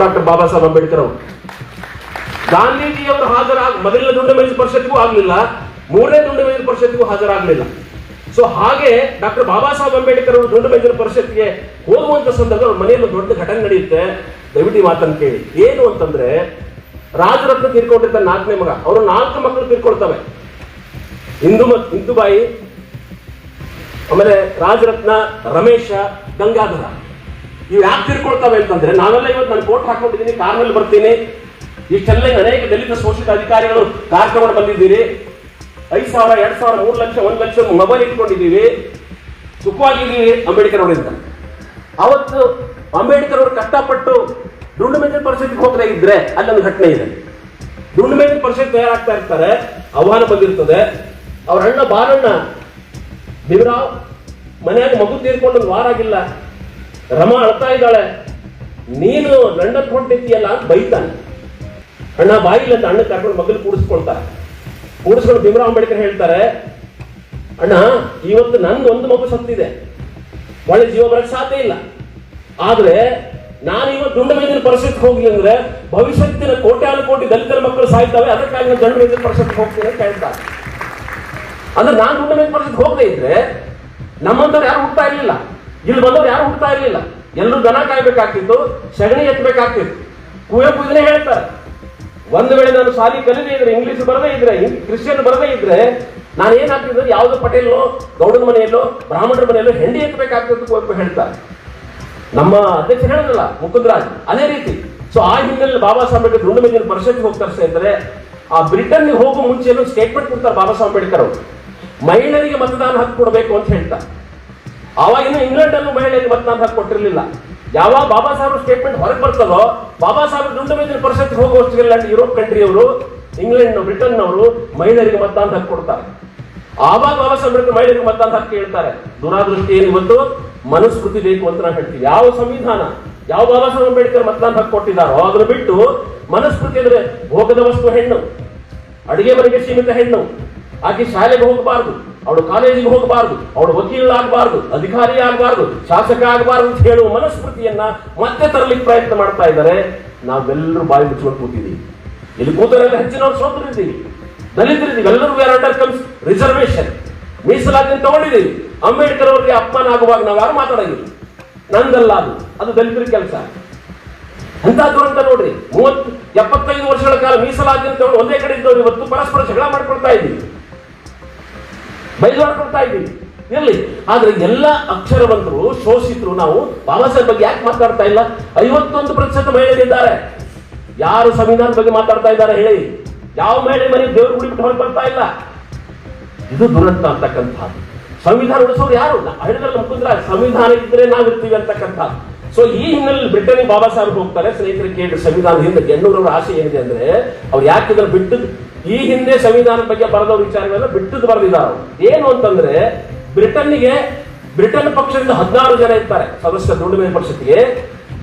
Doctor Baba Saheb Ambedkar ಅವರು. ಗಾಂಧೀಜಿಯವರು ಹಾಜರಾಗ, ಮೊದಲನೇ ದುಂಡು ಮೇಲಿನ ಪರಿಷತ್ಗೂ ಆಗಲಿಲ್ಲ, ಮೂರನೇ ದುಂಡು ಮೇಲಿನ ಪರಿಷತ್ಗೂ ಹಾಜರಾಗಲಿಲ್ಲ. ಸೊ ಹಾಗೆ ಡಾಕ್ಟರ್ ಬಾಬಾ ಸಾಹೇಬ್ ಅಂಬೇಡ್ಕರ್ ಅವರು ದುಂಡು ಮೇಜಿನ ಪರಿಷತ್ಗೆ ಹೋಗುವಂತ ಸಂದರ್ಭ ಮನೆಯಲ್ಲಿ ದೊಡ್ಡ ಘಟನೆ ನಡೆಯುತ್ತೆ. ದಯವಿಟ್ಟು ಮಾತನ್ನು ಕೇಳಿ. ಏನು ಅಂತಂದ್ರೆ, ರಾಜರತ್ನ ತೀರ್ಕೊಂಡಿದ್ದ ನಾಲ್ಕನೇ ಮಗ. ಅವರು ನಾಲ್ಕು ಮಕ್ಕಳು ತೀರ್ಕೊಳ್ತವೆ. ಹಿಂದೂ ಮತ್ ಇಂದುಬಾಯಿ ಆಮೇಲೆ ರಾಜರತ್ನ ರಮೇಶ, ಗಂಗಾಧರ. ಇವು ಯಾಕೆ ತಿಳ್ಕೊಳ್ತಾವೆ ಅಂತಂದ್ರೆ ನಾವೆಲ್ಲ ಇವತ್ತು ನಾನು ಕೋಟ್ ಹಾಕೊಂಡಿದ್ದೀನಿ, ಕಾರ್ನಲ್ಲಿ ಬರ್ತೀನಿ. ಇಷ್ಟೆಲ್ಲ ಅನೇಕ ದಲಿತ ಶೋಷಿತ ಅಧಿಕಾರಿಗಳು ಕಾರ್ಯಕ್ರಮ ಬಂದಿದ್ದೀರಿ. ಐದು ಸಾವಿರ, ಎರಡು ಸಾವಿರ, ಮೂರು ಲಕ್ಷ, ಒಂದು ಲಕ್ಷ ಮೊಬೈಲ್ ಇಟ್ಕೊಂಡಿದ್ದೀವಿ. ಸುಖವಾಗಿದ್ದೀವಿ ಅಂಬೇಡ್ಕರ್ ಅವರಿಂದ. ಅವತ್ತು ಅಂಬೇಡ್ಕರ್ ಅವರು ಕಷ್ಟಪಟ್ಟು ದುಂಡು ಮೇಜಿನ ಪರಿಷತ್ಗೆ ಇದ್ರೆ ಅಲ್ಲೊಂದು ಘಟನೆ ಇದೆ. ದುಂಡು ಪರಿಷತ್ ತಯಾರಾಗ್ತಾ ಇರ್ತಾರೆ, ಆಹ್ವಾನ ಬಂದಿರ್ತದೆ. ಅವ್ರ ಅಣ್ಣ ಬಾರಣ್ಣ, ಭೀಮರಾವ್ ಮನೆಯಾಗ ಮಗು ತೀರ್ಕೊಂಡು ಒಂದು ವಾರ ಆಗಿಲ್ಲ. ರಮ ಅಳ್ತಾ ಇದ್ದಾಳೆ. ನೀನು ನನ್ನ ಹೊಂಟಿದ್ದೀಯಲ್ಲ ಅಂತ ಬೈತಾನೆ. ಅಣ್ಣ ಬಾಯಿಲ್ಲ ಅಂತ ಅಣ್ಣ ಕರ್ಕೊಂಡು ಮಗಲು ಕೂಡಿಸ್ಕೊಳ್ತಾರೆ ಕೂಡಿಸ್ಕೊಂಡು ಭೀಮರಾವ್ ಅಂಬೇಡ್ಕರ್ ಹೇಳ್ತಾರೆ, ಅಣ್ಣ, ಇವತ್ತು ನಂದು ಒಂದು ಮಗು ಸತ್ತಿದೆ. ಒಳ್ಳೆ ಜೀವ ಬರಕ್ ಸಾಧ್ಯ ಇಲ್ಲ. ಆದ್ರೆ ನಾನು ಇವತ್ತು ದುಂಡ ಮೇಲಿನ ಪರಿಷತ್ಗೆ ಹೋಗ್ಲಿ ಅಂದ್ರೆ ಭವಿಷ್ಯತ್ತಿನ ಕೋಟ್ಯಾನು ಕೋಟಿ ದಲಿತರ ಮಕ್ಕಳು ಸಾಯ್ತವೆ, ಅದಕ್ಕಾಗಿ ನಾನು ದುಂಡ ಮೇಲಿನ ಪರಿಷತ್ಗೆ ಹೋಗ್ತೀನಿ ಅಂತ ಹೇಳ್ತಾರೆ. ಅಂದ್ರೆ ನಾನು ದುಂಡ ಮೇಲಿನ ಪರಿಷತ್ಗೆ ಹೋಗದೆ ಇದ್ರೆ ನಮ್ಮಂತವ್ರು ಯಾರು ಹುಡ್ತಾ ಇರ್ಲಿಲ್ಲ. ಇಲ್ಲಿ ಬಂದವ್ರು ಯಾರು ಹುಡ್ತಾ ಇರಲಿಲ್ಲ. ಎಲ್ಲರೂ ದನ ಕಾಯ್ಬೇಕಾಗ್ತಿತ್ತು, ಸಗಣಿ ಎತ್ತಬೇಕಾಗ್ತಿತ್ತು ಕುವೆಂಪು ಇದನ್ನೇ ಹೇಳ್ತಾರೆ. ಒಂದು ವೇಳೆ ನಾನು ಸಾಲಿ ಕಲಿದೇ ಇದ್ರೆ, ಇಂಗ್ಲಿಷ್ ಬರದೇ ಇದ್ರೆ ಕ್ರಿಶ್ಚಿಯನ್ ಬರದೇ ಇದ್ರೆ, ನಾನು ಏನಾಗ್ತಿದ್ರೆ ಯಾವ್ದು ಪಟೇಲೋ, ಗೌಡನ ಮನೆಯಲ್ಲೋ, ಬ್ರಾಹ್ಮಣರ ಮನೆಯಲ್ಲೋ ಹೆಂಡಿ ಎತ್ತಬೇಕಾಗ್ತಿತ್ತು ಕುವೆಂಪು ಹೇಳ್ತಾರೆ. ನಮ್ಮ ಅಧ್ಯಕ್ಷ ಹೇಳಿದ್ರಲ್ಲ ಮುಕುಂದರಾಜ್, ಅದೇ ರೀತಿ. ಸೊ ಆ ಹಿನ್ನೆಲೆಯಲ್ಲಿ ಬಾಬಾ ಸಾಹೇಬ್ ಅಂಬೇಡ್ಕರ್ ದುಂಡು ಮೇಲೆ ಪರಿಷತ್ಗೆ ಹೋಗ್ತಾರೆ ಸ್ನೇಹಿತರೆ. ಆ ಬ್ರಿಟನ್ಗೆ ಹೋಗೋ ಮುಂಚೆಯಲ್ಲೂ ಸ್ಟೇಟ್ಮೆಂಟ್ ಕೊಡ್ತಾರೆ ಬಾಬಾ ಸಾಹೇಬ್ ಅಂಬೇಡ್ಕರ್ ಅವರು. ಮಹಿಳೆಯರಿಗೆ ಮತದಾನ ಹಕ್ಕು ಕೊಡಬೇಕು ಅಂತ ಹೇಳ್ತಾರೆ. ಆವಾಗಿನ ಇಂಗ್ಲೆಂಡ್ ಅಲ್ಲೂ ಮಹಿಳೆಯರಿಗೆ ಮತದಾನ ಹಕ್ಕು ಕೊಟ್ಟಿರಲಿಲ್ಲ. ಯಾವಾಗ ಬಾಬಾ ಸಾಹೇಬ್ ಸ್ಟೇಟ್ಮೆಂಟ್ ಹೊರಗೆ ಬರ್ತದೋ, ಬಾಬಾ ಸಾಹೇಬ್ ದುಂಡು ಮೇಜಿನ ಪರಿಷತ್ ಹೋಗುವಷ್ಟಿಗೆಲ್ಲ ಯುರೋಪ್ ಕಂಟ್ರಿಯವರು, ಇಂಗ್ಲೆಂಡ್, ಬ್ರಿಟನ್ನವರು ಮಹಿಳೆಯರಿಗೆ ಮತದಾನ ಹಕ್ಕು ಕೊಡ್ತಾರೆ. ಆವಾಗ ಬಾಬಾ ಸಾಹೇಬ್ ಮಹಿಳೆಯರಿಗೆ ಮತದಾನ ಹಕ್ಕು ಹೇಳ್ತಾರೆ. ದುರಾದೃಷ್ಟಿ ಏನು ಇವತ್ತು? ಮನುಸ್ಮೃತಿ ಬೇಕು ಅಂತ ನಾವು ಹೇಳ್ತೀವಿ ಯಾವ ಸಂವಿಧಾನ, ಯಾವ ಬಾಬಾ ಸಾಹೇಬ್ ಅಂಬೇಡ್ಕರ್ ಮತದಾನ ಹಕ್ಕು ಕೊಟ್ಟಿದ್ದಾರೋ ಅದನ್ನು ಬಿಟ್ಟು ಮನುಸ್ಮೃತಿ ಅಂದ್ರೆ ಭೋಗದ ವಸ್ತು ಹೆಣ್ಣು, ಅಡುಗೆ ಮನೆಗೆ ಸೀಮಿತ ಹೆಣ್ಣು, ಆಕೆ ಶಾಲೆಗೆ ಹೋಗಬಾರ್ದು. ಅವಳು ಕಾಲೇಜಿಗೆ ಹೋಗಬಾರದು, ಅವಳು ವಕೀಲರಾಗಬಾರದು ಅಧಿಕಾರಿ ಆಗಬಾರದು ಶಾಸಕ ಆಗಬಾರದು ಅಂತ ಹೇಳುವ ಮನಸ್ಮೃತಿಯನ್ನ ಮತ್ತೆ ತರಲಿಕ್ಕೆ ಪ್ರಯತ್ನ ಮಾಡ್ತಾ ಇದ್ದಾರೆ. ನಾವೆಲ್ಲರೂ ಬಾಯಿ ಮುಚ್ಕೊಂಡು ಕೂತಿದ್ದೀವಿ. ಇಲ್ಲಿ ಕೂತರೆಲ್ಲ ಹೆಚ್ಚಿನವ್ರು ಸೋತರಿದ್ದೀವಿ. ದಲಿತರಿದ್ದೀವಿ. ಎಲ್ಲರೂ ವೇರ್ ಕಮ್ಸ್ ರಿಸರ್ವೇಶನ್ ಮೀಸಲಾತಿ ತಗೊಂಡಿದ್ದೀವಿ. ಅಂಬೇಡ್ಕರ್ ಅವರಿಗೆ ಅಪ್ಪನ ಆಗುವಾಗ ನಾವು ಯಾರು ಮಾತಾಡಂಗಿಲ್ಲ ನಂದಲ್ಲ ಅದು. ಅದು ದಲಿತರ ಕೆಲಸ. ಅಂತ ದುರಂತ ನೋಡ್ರಿ. ಮೂವತ್ತು ಎಪ್ಪತ್ತೈದು ವರ್ಷಗಳ ಕಾಲ ಮೀಸಲಾತಿ ಅಂತ ಒಂದೇ ಕಡೆ ಇದ್ದವ್ರು ಇವತ್ತು ಪರಸ್ಪರ ಜಗಳ ಮಾಡ್ಕೊಳ್ತಾ ಇದ್ದೀವಿ. ಬೈದಾಡ್ಕೊಳ್ತಾ ಇದ್ದೀವಿ. ಇರ್ಲಿ. ಆದರೆ ಎಲ್ಲ ಅಕ್ಷರವಂತರು, ಶೋಷಿತರು ನಾವು ಬಾಬಾ ಸಾಹೇಬ್ ಬಗ್ಗೆ ಯಾಕೆ ಮಾತಾಡ್ತಾ ಇಲ್ಲ? ಐವತ್ತೊಂದು ಪ್ರತಿಶತ ಮಹಿಳೆಯರಿದ್ದಾರೆ. ಯಾರು ಸಂವಿಧಾನದ ಬಗ್ಗೆ ಮಾತಾಡ್ತಾ ಇದ್ದಾರೆ ಹೇಳಿ? ಯಾವ ಮಹಿಳೆ ಮನೆ ದೇವರು ಗುಡಿ ಬಿಟ್ಟು ಬರ್ತಾ ಇಲ್ಲ? ಇದು ದುರಂತ ಅಂತಕ್ಕಂಥದ್ದು. ಸಂವಿಧಾನ ಉಳಿಸೋರು ಯಾರು? ಹೇಳಿದ್ರೆ ಮುಖಂದ್ರ ಸಂವಿಧಾನ ಇದ್ರೆ ನಾವು ಇರ್ತೀವಿ ಅಂತಕ್ಕಂಥದ್ದು. ಸೊ ಈ ಹಿನ್ನೆಲೆಯಲ್ಲಿ ಬ್ರಿಟನ್ ಬಾಬಾ ಸಾಹೇಬ್ ಹೋಗ್ತಾರೆ. ಸ್ನೇಹಿತರು ಕೇಳಿ ಸಂವಿಧಾನ ಹಿಂದೆ ಆಸೆ ಏನಿದೆ ಅಂದ್ರೆ, ಅವ್ರು ಯಾಕೆ ಇದನ್ನು ಬಿಟ್ಟು ಈ ಹಿಂದೆ ಸಂವಿಧಾನದ ಬಗ್ಗೆ ಬರೆದ ವಿಚಾರಗಳನ್ನ ಬಿಟ್ಟದ್ದು ಬರೆದಿದ್ದಾರೆ. ಏನು ಅಂತಂದ್ರೆ ಬ್ರಿಟನ್ಗೆ ಬ್ರಿಟನ್ ಪಕ್ಷದಿಂದ ಹದಿನಾರು ಜನ ಇರ್ತಾರೆ, ಸದಸ್ಯ ದುಂಡು ಪರಿಷತ್ಗೆ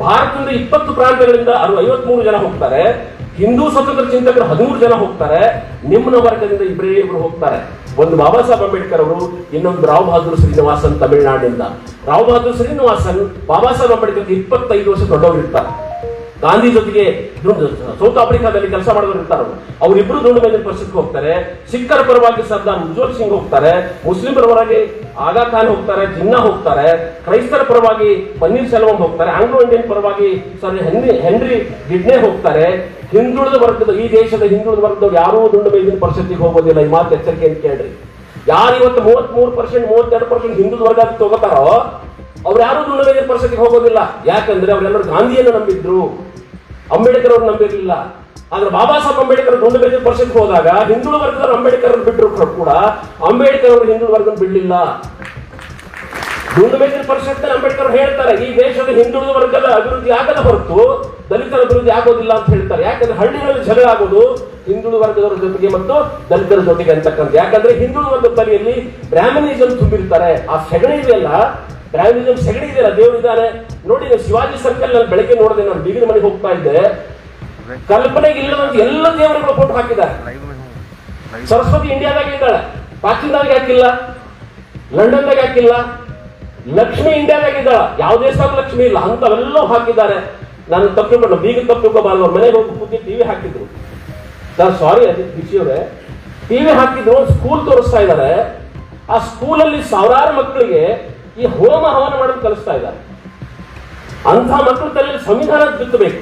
ಭಾರತದಿಂದ ಇಪ್ಪತ್ತು ಪ್ರಾಂತ್ಯಗಳಿಂದ ಐವತ್ಮೂರು ಜನ ಹೋಗ್ತಾರೆ. ಹಿಂದೂ ಸ್ವತಂತ್ರ ಚಿಂತಕರು ಹದಿಮೂರು ಜನ ಹೋಗ್ತಾರೆ ನಿಮ್ನ ವರ್ಗದಿಂದ ಇಬ್ಬರೇ ಇಬ್ರು ಹೋಗ್ತಾರೆ. ಒಂದು ಬಾಬಾ ಸಾಹೇಬ್ ಅಂಬೇಡ್ಕರ್ ಅವರು, ಇನ್ನೊಂದು ರಾವ್ ಬಹದ್ದೂರ್ ಶ್ರೀನಿವಾಸನ್ ತಮಿಳುನಾಡಿನಿಂದ ರಾವ್ ಬಹದ್ದೂರ್ ಶ್ರೀನಿವಾಸನ್, ಬಾಬಾ ಸಾಹೇಬ್ ಅಂಬೇಡ್ಕರ್ ಇಪ್ಪತ್ತೈದು ವರ್ಷ ದೊಡ್ಡವರು ಇರ್ತಾರೆ ಗಾಂಧಿ ಜೊತೆಗೆ ಸೌತ್ ಆಫ್ರಿಕಾದಲ್ಲಿ ಕೆಲಸ ಮಾಡಿದ್ರು ಇರ್ತಾರೆ ಅವರಿಬ್ರು ದುಂಡು ಮೇಲೆ ಪರಿಸ್ಥಿತಿ ಹೋಗ್ತಾರೆ. ಸಿಖ್ಖರ ಪರವಾಗಿ ಸರ್ದಾರ್ ಉಜ್ವಲ್ ಸಿಂಗ್ ಹೋಗ್ತಾರೆ. ಮುಸ್ಲಿಂ ಪರವಾಗಿ ಆಗಾ ಖಾನ್ ಹೋಗ್ತಾರೆ, ಜಿನ್ನಾ ಹೋಗ್ತಾರೆ. ಕ್ರೈಸ್ತರ ಪರವಾಗಿ ಪನ್ನೀರ್ ಸೆಲ್ವಂ ಹೋಗ್ತಾರೆ. ಆಂಗ್ಲೋ ಇಂಡಿಯನ್ ಪರವಾಗಿ ಸರ್ ಹೆನ್ರಿ ಹೆನ್ರಿ ಗಿಡ್ನೆ ಹೋಗ್ತಾರೆ. ಹಿಂದುಳಿದ ವರ್ಗದ, ಈ ದೇಶದ ಹಿಂದುಳಿದ ವರ್ಗದವ್ರು ಯಾರೂ ದುಂಡು ಮೇಲಿನ ಪರಿಸ್ಥಿತಿಗೆ ಹೋಗೋದಿಲ್ಲ. ಈ ಮಾತು ಎಚ್ಚರಿಕೆ ಅಂತ ಕೇಳ್ರಿ. ಯಾರು ಇವತ್ತು ಮೂವತ್ತ್ ಮೂರು ಪರ್ಸೆಂಟ್, ಮೂವತ್ತೆರಡು ಪರ್ಸೆಂಟ್ ಹಿಂದುಳಿದ ವರ್ಗ ತಗೋತಾರೋ ಅವ್ರು ಯಾರು ದುಂಡು ಪರಿಸ್ಥಿತಿಗೆ ಹೋಗೋದಿಲ್ಲ. ಯಾಕಂದ್ರೆ ಅವರೆಲ್ಲರೂ ಗಾಂಧಿಯನ್ನು ನಂಬಿದ್ರು. ಅಂಬೇಡ್ಕರ್ ಅವ್ರು ನಂಬಿರಲಿಲ್ಲ. ಆದ್ರೆ ಬಾಬಾ ಸಾಹೇಬ್ ಅಂಬೇಡ್ಕರ್ ಮೇಲಿನ ಪರಿಷತ್ಗೆ ಹೋದಾಗ ಹಿಂದೂ ವರ್ಗದವರು ಅಂಬೇಡ್ಕರ್ ಬಿಟ್ಟರು ಕೂಡ ಅಂಬೇಡ್ಕರ್ ಅವರು ಹಿಂದೂ ವರ್ಗ ಬಿಡಲಿಲ್ಲ. ಮೇಲಿನ ಪರಿಷತ್ ಅಂಬೇಡ್ಕರ್ ಹೇಳ್ತಾರೆ, ಈ ದೇಶದ ಹಿಂದುಳಿದ ವರ್ಗದ ಅಭಿವೃದ್ಧಿ ಆಗದ ಹೊರತು ದಲಿತರ ಅಭಿವೃದ್ಧಿ ಆಗೋದಿಲ್ಲ ಅಂತ ಹೇಳ್ತಾರೆ. ಯಾಕಂದ್ರೆ ಹಳ್ಳಿಗಳಲ್ಲಿ ಜಗಳ ಆಗೋದು ಹಿಂದುಳಿದ ವರ್ಗದವರ ಜೊತೆಗೆ ಮತ್ತು ದಲಿತರ ಜೊತೆಗೆ ಅಂತಕ್ಕಂಥ ಯಾಕಂದ್ರೆ ಹಿಂದುಳಿದ ವರ್ಗದ ತಲೆಯಲ್ಲಿ ಬ್ರಾಹ್ಮಣಿಸಂ ತುಂಬಿರ್ತಾರೆ. ಆ ಸೆಗಣಿ ಇದೆಯಲ್ಲ ಸೆಗಡಿ ಇದೆಯಲ್ಲ, ದೇವರು ಇದ್ದಾರೆ. ನೋಡಿ ನೀವು ಶಿವಾಜಿ ಸರ್ಕಲ್ನಲ್ಲಿ ಬೆಳಗ್ಗೆ ನೋಡಿದೆ ನಾನು ಬೀಗಿನ ಮನೆಗೆ ಹೋಗ್ತಾ ಇದ್ದೆ. ಕಲ್ಪನೆಗೆ ಇಲ್ಲದಂತ ಎಲ್ಲ ದೇವರುಗಳು ಫೋಟೋ ಹಾಕಿದ್ದಾರೆ. ಸರಸ್ವತಿ ಇಂಡಿಯಾದಾಗ ಇದ್ದಾಳೆ. ಪಾಕಿಸ್ತಾನದಾಗ ಹಾಕಿಲ್ಲ. ಲಂಡನ್ದಾಗ ಹಾಕಿಲ್ಲ. ಲಕ್ಷ್ಮಿ ಇಂಡಿಯಾದಾಗ ಇದ್ದಾಳ. ಯಾವ ದೇಶದಾಗ ಲಕ್ಷ್ಮಿ ಇಲ್ಲ, ಅಂತವೆಲ್ಲ ಹಾಕಿದ್ದಾರೆ. ನಾನು ತಪ್ಪು ತಿಳ್ಕೊಂಡು ಬೀಗ ತಪ್ಪು ತಿಳ್ಕೊಬಾರ್ದು ಅವ್ರ ಮನೆಗೆ ಹೋಗಿ ಕೂತಿ ಟಿವಿ ಹಾಕಿದ್ರು. ನಾನು ಸಾರಿ ಅಜಿತ್ ಬಿಸಿಯವರೇ ಟಿವಿ ಹಾಕಿದ್ರು ಸ್ಕೂಲ್ ತೋರಿಸ್ತಾ ಇದ್ದಾರೆ. ಆ ಸ್ಕೂಲಲ್ಲಿ ಸಾವಿರಾರು ಮಕ್ಕಳಿಗೆ ಈ ಹೋಮ ಹವನ ಮಾಡಲು ಕಲಿಸ್ತಾ ಇದ್ದಾರೆ. ಅಂಥ ಮಕ್ಕಳು ತಲೆಯಲ್ಲಿ ಸಂವಿಧಾನ ಬಿತ್ತಬೇಕು.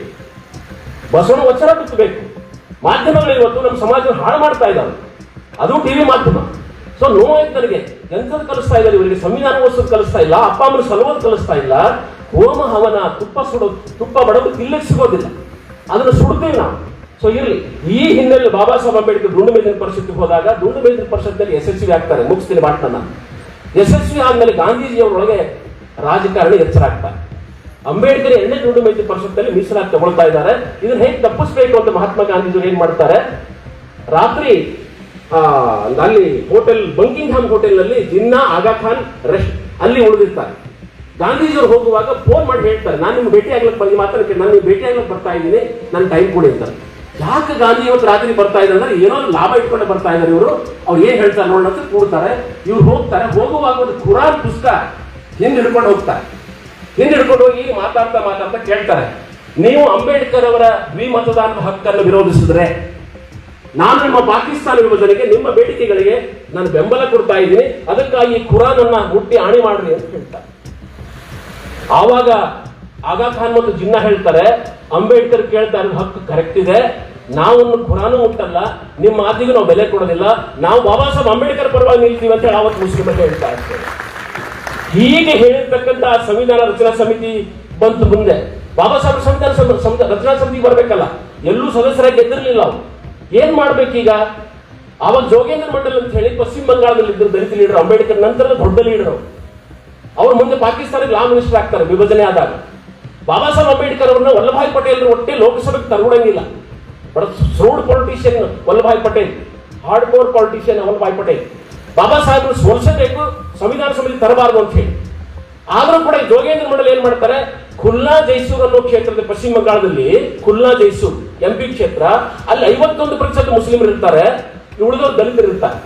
ಬಸವನ ವಚನ ಬಿತ್ತಬೇಕು. ಮಾಧ್ಯಮಗಳು ಇವತ್ತು ನಮ್ಮ ಸಮಾಜ ಹಾಳು ಮಾಡ್ತಾ ಇದ್ದಾವೆ ಅದು ಟಿವಿ ಮಾಧ್ಯಮ. ಸೊ ನೋವಾಯ್ತು ನನಗೆ ಎಂಥದ್ದು ಕಲಿಸ್ತಾ ಇದ್ದಾರೆ ಇವರಿಗೆ? ಸಂವಿಧಾನ ಓದಿಸೋದು ಕಲಿಸ್ತಾ ಇಲ್ಲ, ಅಪ್ಪ ಅಮ್ಮನ ಸಲುವುದು ಕಲಿಸ್ತಾ ಇಲ್ಲ. ಹೋಮ ಹವನ ತುಪ್ಪ ಸುಡೋದು ತುಪ್ಪ ಬಡವರು ಇಲ್ಲಿಗೆ ಸಿಗೋದಿಲ್ಲ. ಅದನ್ನು ಸುಡ್ತೀವಿ ನಾವು. ಸೊ ಇರಲಿ. ಈ ಹಿನ್ನೆಲೆ ಬಾಬಾ ಸಾಹೇಬ್ ಅಂಬೇಡ್ಕರ್ ದುಂಡು ಮೇಲಿನ ಪರಿಷತ್ತಿಗೆ ಹೋದಾಗ ದುಂಡು ಮೇಲಿನ ಪರಿಷತ್ನಲ್ಲಿ ಯಶಸ್ವಿ ಆಗ್ತಾರೆ ಮುಗಿಸ್ತೀನಿ ಮಾತನ್ನ. ಯಶಸ್ವಿ ಆದ್ಮೇಲೆ ಗಾಂಧೀಜಿಯವರೊಳಗೆ ರಾಜಕಾರಣಿ ಎಚ್ಚರಾಗ್ತಾರೆ. ಅಂಬೇಡ್ಕರ್ ಎರಡನೇ ಮೈತ್ರಿ ಪರಿಷತ್ತಲ್ಲಿ ಮೀಸಲಾತಿ ತಗೊಳ್ತಾ ಇದ್ದಾರೆ. ಇದನ್ನ ಹೇಗೆ ತಪ್ಪಿಸ್ಬೇಕು ಅಂತ ಮಹಾತ್ಮ ಗಾಂಧೀಜಿಯವರು ಏನ್ ಮಾಡ್ತಾರೆ? ರಾತ್ರಿ ಅಲ್ಲಿ ಹೋಟೆಲ್ ಬಂಕಿಂಗ್ಹಾಮ್ ಹೋಟೆಲ್ನಲ್ಲಿ ಜಿನ್ನಾ ಆಗಾ ಖಾನ್ ರೆಸ್ಟ್ ಅಲ್ಲಿ ಉಳಿದಿರ್ತಾರೆ. ಗಾಂಧೀಜಿಯವರು ಹೋಗುವಾಗ ಫೋನ್ ಮಾಡಿ ಹೇಳ್ತಾರೆ, ನಾನು ನಿಮ್ಗೆ ಭೇಟಿ ಆಗ್ಲಿಕ್ಕೆ ಬಂದು ಮಾತಾಡ್ತೀನಿ ನಾನು ಭೇಟಿ ಆಗ್ಲಿಕ್ಕೆ ಬರ್ತಾ ಇದ್ದೀನಿ ನನ್ನ ಟೈಮ್ ಕೊಡಿ ಅಂತ. ಯಾಕೆ ಗಾಂಧಿ ಇವತ್ತು ರಾತ್ರಿ ಬರ್ತಾ ಇದ್ದಾರೆ ಅಂದ್ರೆ ಏನೋ ಲಾಭ ಇಟ್ಕೊಂಡು ಬರ್ತಾ ಇದ್ದಾರೆ ಇವರು. ಅವ್ರು ಏನ್ ಹೇಳ್ತಾರೆ ನೋಡೋಣ ಅಂತ ಕೂಡ್ತಾರೆ. ಇವ್ರು ಹೋಗ್ತಾರೆ. ಹೋಗುವಾಗ ಒಂದು ಕುರಾನ್ ಪುಸ್ತಕ ಹಿಂದೆ ಹಿಡ್ಕೊಂಡು ಹೋಗ್ತಾರೆ. ಹಿಂದೆ ಹಿಡ್ಕೊಂಡು ಹೋಗಿ ಮಾತಾಡ್ತಾ ಮಾತಾಡ್ತಾ ಕೇಳ್ತಾರೆ. ನೀವು ಅಂಬೇಡ್ಕರ್ ಅವರ ದ್ವಿಮತದಾನದ ಹಕ್ಕನ್ನು ವಿರೋಧಿಸಿದ್ರೆ ನಾನು ನಿಮ್ಮ ಪಾಕಿಸ್ತಾನ ವಿಭಜನೆಗೆ, ನಿಮ್ಮ ಬೇಡಿಕೆಗಳಿಗೆ ನಾನು ಬೆಂಬಲ ಕೊಡ್ತಾ ಇದ್ದೀನಿ. ಅದಕ್ಕಾಗಿ ಕುರಾನ್ ಅನ್ನ ಹುಟ್ಟಿ ಆಣಿ ಮಾಡ್ರಿ ಅಂತ ಹೇಳ್ತಾರೆ. ಆವಾಗ ಆಗಾ ಖಾನ್ ಮತ್ತು ಜಿನ್ನಾ ಹೇಳ್ತಾರೆ ಅಂಬೇಡ್ಕರ್ ಕೇಳ್ತಾ ಇರೋದು ಹಕ್ಕು ಕರೆಕ್ಟ್ ಇದೆ. ನಾವು ಖುರಾನು ಮುಟ್ಟಲ್ಲ ನಿಮ್ಮ ಮಾತಿಗೆ ನಾವು ಬೆಲೆ ಕೊಡೋದಿಲ್ಲ. ನಾವು ಬಾಬಾ ಸಾಹೇಬ್ ಅಂಬೇಡ್ಕರ್ ಪರವಾಗಿ ನಿಲ್ತೀವಿ ಅಂತ ಹೇಳಿ ಅವತ್ತು ಮುಸ್ಲಿಮರು ಹೇಳ್ತಾ ಇರ್ತೇವೆ ಹೀಗೆ ಹೇಳಿರ್ತಕ್ಕಂಥ ಸಂವಿಧಾನ ರಚನಾ ಸಮಿತಿ ಬಂತು ಮುಂದೆ. ಬಾಬಾ ಸಾಹೇಬ್ ಸಂವಿಧಾನ ರಚನಾ ಸಮಿತಿ ಬರಬೇಕಲ್ಲ, ಎಲ್ಲೂ ಸದಸ್ಯರಾಗಿ ಗೆದ್ದಿರಲಿಲ್ಲ ಅವ್ರು. ಏನ್ ಮಾಡ್ಬೇಕೀಗ? ಅವಾಗ ಜೋಗೇಂದ್ರ ಮಂಡಲ್ ಅಂತ ಹೇಳಿ ಪಶ್ಚಿಮ ಬಂಗಾಳದಲ್ಲಿ ಇದ್ದರು ದಲಿತ ಲೀಡರ್ ಅಂಬೇಡ್ಕರ್, ನಂತರದ ದೊಡ್ಡ ಲೀಡರ್ ಅವರು ಮುಂದೆ ಪಾಕಿಸ್ತಾನಕ್ಕೆ ಲಾ ಮಿನಿಸ್ಟರ್ ಆಗ್ತಾರೆ, ವಿಭಜನೆ ಆದಾಗ. ಬಾಬಾ ಸಾಹೇಬ್ ಅಂಬೇಡ್ಕರ್ ಅವ್ರನ್ನ ವಲ್ಲಭಾಯ್ ಪಟೇಲ್ ಒಟ್ಟೆ ಲೋಕಸಭೆಗೆ ತರಗೊಡಂಗಿಲ್ಲ but shrewd politician Vallabhbhai Patel hard core politician Vallabhbhai Patel. Baba ಸಾಹೇಬ್ರು ಸೋಲ್ಸಬೇಕು, ಸಂವಿಧಾನ ಸಮಿತಿ ತರಬಾರದು ಅಂತ ಹೇಳಿ. ಆದ್ರೂ ಕೂಡ ಜೋಗೇಂದ್ರ ಮಂಡಲ್ ಏನ್ ಮಾಡ್ತಾರೆ? ಖುಲ್ಲಾ ಜೈಸೂರ್ ಅನ್ನೋ ಕ್ಷೇತ್ರದ ಪಶ್ಚಿಮ ಬಂಗಾಳದಲ್ಲಿ ಖುಲ್ಲಾ ಜೈಸೂರ್ ಎಂಪಿ ಕ್ಷೇತ್ರ, ಅಲ್ಲಿ ಐವತ್ತೊಂದು ಪ್ರತಿಶತ ಮುಸ್ಲಿಮರು ಇರ್ತಾರೆ ಉಳಿದವರು ದಲಿತರು ಇರ್ತಾರೆ.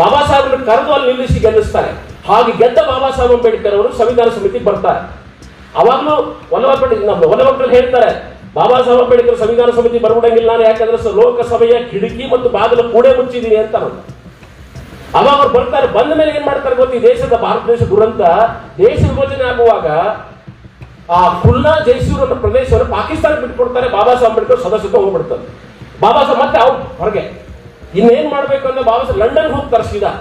ಬಾಬಾ ಸಾಹೇಬ್ರನ್ನ ಕರೆದು ಅಲ್ಲಿ ನಿಲ್ಲಿಸಿ ಗೆಲ್ಲಿಸ್ತಾರೆ. ಹಾಗೆ ಗೆದ್ದ ಬಾಬಾ ಸಾಹೇಬ್ ಅಂಬೇಡ್ಕರ್ ಅವರು ಸಂವಿಧಾನ ಸಮಿತಿಗೆ ಬರ್ತಾರೆ. ಅವಾಗ್ಲೂ ಪಟೇಲ್ ನಮ್ಮ ಮಕ್ಕಳು ಹೇಳ್ತಾರೆ, ಬಾಬಾ ಸಾಹೇಬ್ ಅಂಬೇಡ್ಕರ್ ಸಂವಿಧಾನ ಸಮಿತಿ ಬರ್ಬಿಡಂಗಿಲ್ಲ ನಾನು, ಯಾಕಂದ್ರೆ ಲೋಕಸಭೆಯ ಕಿಟಕಿ ಮತ್ತು ಬಾಗಿಲು ಕೂಡೆ ಮುಚ್ಚಿದ್ದೀನಿ ಅಂತ. ಅವಾಗ ಅವ್ರು ಬರ್ತಾರೆ, ಬಂದ ಮೇಲೆ ಏನ್ ಮಾಡ್ತಾರೆ ಗೊತ್ತಿ ದೇಶದ ಭಾರತ ದೇಶ ದುರಂತ, ದೇಶ ವಿಭಜನೆ ಆಗುವಾಗ, ಆ ಖುಲ್ಲಾ ಜೈಸೂರ್ ಅನ್ನೋ ಪ್ರದೇಶವನ್ನು ಪಾಕಿಸ್ತಾನಕ್ಕೆ ಬಿಟ್ಕೊಡ್ತಾರೆ ಬಾಬಾ ಸಾಹೇಬ್ ಅಂಬೇಡ್ಕರ್ ಸದಸ್ಯತ್ವ ಹೋಗ್ಬಿಡ್ತಾರೆ. ಬಾಬಾ ಸಾಹೇಬ್ ಮತ್ತೆ ಅವ್ರು ಹೊರಗೆ. ಇನ್ನೇನ್ ಮಾಡ್ಬೇಕು ಅಂದ್ರೆ ಬಾಬಾ ಸಾಹೇಬ್ ಲಂಡನ್ ಹೋಗ್ತಾರೆ ಸೀದಾ.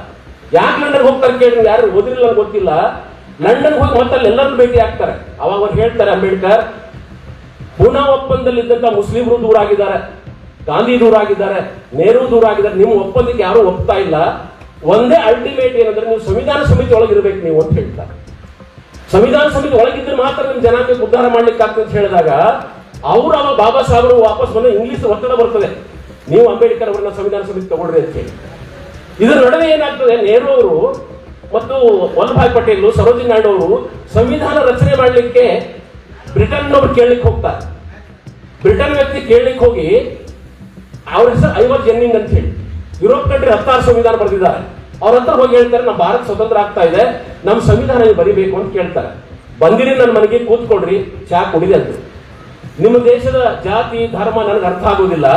ಯಾಕೆ ಲಂಡನ್ ಹೋಗ್ತಾರೆ ಕೇಳಿ, ಯಾರು ಓದಿರಲಿಲ್ಲ ಗೊತ್ತಿಲ್ಲ. ಲಂಡನ್ ಹೋಗಿ ಮತ್ತೆ ಎಲ್ಲರೂ ಭೇಟಿ ಆಗ್ತಾರೆ. ಅವಾಗ ಅವ್ರು ಹೇಳ್ತಾರೆ, ಅಂಬೇಡ್ಕರ್, ಪೂನಾ ಒಪ್ಪಂದದಲ್ಲಿ ಇದ್ದಂತ ಮುಸ್ಲಿಮರು ದೂರ ಆಗಿದ್ದಾರೆ, ಗಾಂಧಿ ದೂರ ಆಗಿದ್ದಾರೆ, ನೆಹರು ದೂರ ಆಗಿದ್ದಾರೆ, ನಿಮ್ಮ ಒಪ್ಪಂದಕ್ಕೆ ಯಾರು ಒಪ್ತಾ ಇಲ್ಲ. ಒಂದೇ ಅಲ್ಟಿಮೇಟ್ ಏನಂದ್ರೆ ನೀವು ಸಂವಿಧಾನ ಸಮಿತಿ ಒಳಗಿರ್ಬೇಕು ನೀವು ಅಂತ ಹೇಳ್ತಾರೆ. ಸಂವಿಧಾನ ಸಮಿತಿ ಒಳಗಿದ್ರೆ ಮಾತ್ರ ನಿಮ್ ಜನಾಂಗಕ್ಕೆ ಉದ್ಧಾರ ಮಾಡ್ಲಿಕ್ಕೆ ಆಗ್ತದೆ ಅಂತ ಹೇಳಿದಾಗ, ಅವರು ಅವ ಬಾಬಾ ಸಾಹೇಬರು ವಾಪಸ್ ಬಂದು ಇಂಗ್ಲಿಷ್ ಒತ್ತಡ ಬರ್ತದೆ. ನೀವು ಅಂಬೇಡ್ಕರ್ ಅವರನ್ನ ಸಂವಿಧಾನ ಸಮಿತಿ ತಗೊಳ್ರಿ ಅಂತ ಹೇಳಿ. ಇದರ ನಡುವೆ ಏನಾಗ್ತದೆ, ನೆಹರು ಅವರು ಮತ್ತು ವಲ್ಲಭಾಯ್ ಪಟೇಲ್ ಸರೋಜಿನಿ ನಾಯ್ಡು ಅವರು ಸಂವಿಧಾನ ರಚನೆ ಮಾಡಲಿಕ್ಕೆ ಬ್ರಿಟನ್ನವರು ಕೇಳಲಿಕ್ಕೆ ಹೋಗ್ತಾರೆ. ಬ್ರಿಟನ್ ವ್ಯಕ್ತಿ ಕೇಳಲಿಕ್ಕೆ ಹೋಗಿ ಅವ್ರ ಹೆಸರು ಐವರ್ ಜೆನ್ನಿಂಗ್ ಅಂತ ಹೇಳಿ. ಯುರೋಪ್ ಕಂಟ್ರಿ ಹತ್ತಾರು ಸಂವಿಧಾನ ಬರೆದಿದ್ದಾರೆ. ಅವ್ರ ಹತ್ರ ಹೋಗಿ ಹೇಳ್ತಾರೆ, ನಮ್ಮ ಭಾರತ ಸ್ವತಂತ್ರ ಆಗ್ತಾ ಇದೆ, ನಮ್ಮ ಸಂವಿಧಾನ ಬರಿಬೇಕು ಅಂತ ಕೇಳ್ತಾರೆ. ಬಂದಿರಿ ನನ್ನ ಮನೆಗೆ ಕೂತ್ಕೊಡ್ರಿ ಚಾ ಕುಡಿದೆ ಅಂತ ನಿಮ್ಮ ದೇಶದ ಜಾತಿ, ಧರ್ಮ ನನಗೆ ಅರ್ಥ ಆಗೋದಿಲ್ಲ.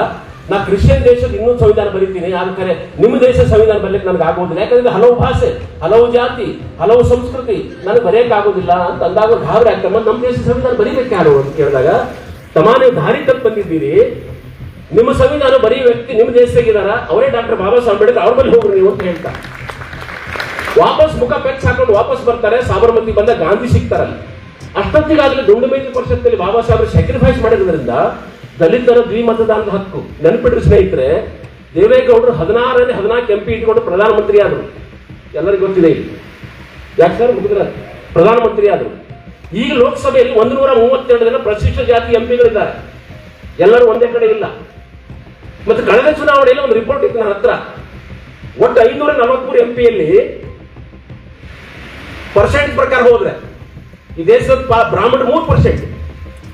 ನಾ ಕ್ರಿಶ್ಚಿಯನ್ ದೇಶದ ಇನ್ನೂ ಸಂವಿಧಾನ ಬರೀತೀನಿ. ಯಾಕಂದ್ರೆ ನಿಮ್ಮ ದೇಶದ ಸಂವಿಧಾನ ಬರಲಿಕ್ಕೆ ನನಗೆ ಆಗೋದಿಲ್ಲ. ಯಾಕಂದ್ರೆ ಹಲವು ಭಾಷೆ, ಹಲವು ಜಾತಿ, ಹಲವು ಸಂಸ್ಕೃತಿ ನನಗೆ ಬರೆಯಕ್ಕೆ ಆಗೋದಿಲ್ಲ ಅಂತ ಅಂದಾಗ ಗಾಬರಿ ಆಗ್ತದೆ ಮತ್ತೆ ನಮ್ಮ ದೇಶದ ಸಂವಿಧಾನ ಬರೀಬೇಕು ಯಾರು ಅಂತ ಕೇಳಿದಾಗ, ತಮ್ಮ ನೀವು ದಾರಿ ತಪ್ಪು ಬಂದಿದ್ದೀರಿ ನಿಮ್ಮ ಸಂವಿಧಾನ ಬರೀ ವ್ಯಕ್ತಿ ನಿಮ್ಮ ದೇಶದಾಗಿದ್ದಾರ ಅವರೇ ಡಾಕ್ಟರ್ ಬಾಬಾ ಸಾಹೇಬ್ ಅಂಬೇಡ್ಕರ್ ಅವ್ರ ಬಳಿ ಹೋಗ್ರಿ ನೀವು ಅಂತ ಹೇಳ್ತಾ. ವಾಪಸ್ ಮುಖ ಪೆಚ್ ಹಾಕೊಂಡು ವಾಪಸ್ ಬರ್ತಾರೆ. ಸಾಬರಮತಿ ಬಂದ ಗಾಂಧಿ ಸಿಗ್ತಾರಲ್ಲ. ಅಷ್ಟೊತ್ತಿಗಾಗಲೇ ದುಂಡು ಮೈತ್ರಿ ಪರಿಷತ್ತಲ್ಲಿ ಬಾಬಾ ಸಾಹೇಬ್ ಸ್ಯಾಕ್ರಿಫೈಸ್ ಮಾಡಿರೋದ್ರಿಂದ ದಲಿತರ ದ್ವಿಮತದಾನದ ಹಕ್ಕು. ನೆನಪಿಡ್ರಿ ಸ್ನೇಹಿತರೆ, ದೇವೇಗೌಡರು ಹದಿನಾರನೇ ಹದಿನಾಲ್ಕು ಎಂ ಪಿ ಇಟ್ಕೊಂಡು ಪ್ರಧಾನಮಂತ್ರಿ ಆದರು ಎಲ್ಲರಿಗೂ ಗೊತ್ತಿದೆ ಈಗ ಯಾಕೆ ಸರ್? ಮುಗಿದ್ರ? ಪ್ರಧಾನಮಂತ್ರಿ ಆದರು ಈಗ ಲೋಕಸಭೆಯಲ್ಲಿ ಒಂದು ನೂರ ಮೂವತ್ತೆರಡು ಜನ ಪ್ರಶಿಷ್ಟ ಜಾತಿ ಎಂಪಿಗಳಿದ್ದಾರೆ ಎಲ್ಲರೂ ಒಂದೇ ಕಡೆ ಇಲ್ಲ. ಮತ್ತು ಕಳೆದ ಚುನಾವಣೆಯಲ್ಲಿ ಒಂದು ರಿಪೋರ್ಟ್ ಇತ್ತು ನನ್ನ ಹತ್ರ. ಒಟ್ಟು ಐನೂರ ನಲವತ್ಮೂರು ಎಂ ಪಿಯಲ್ಲಿ ಪರ್ಸೆಂಟ್ ಪ್ರಕಾರ ಹೋದ್ರೆ, ಈ ದೇಶದ ಬ್ರಾಹ್ಮಣ ಮೂರು ಪರ್ಸೆಂಟ್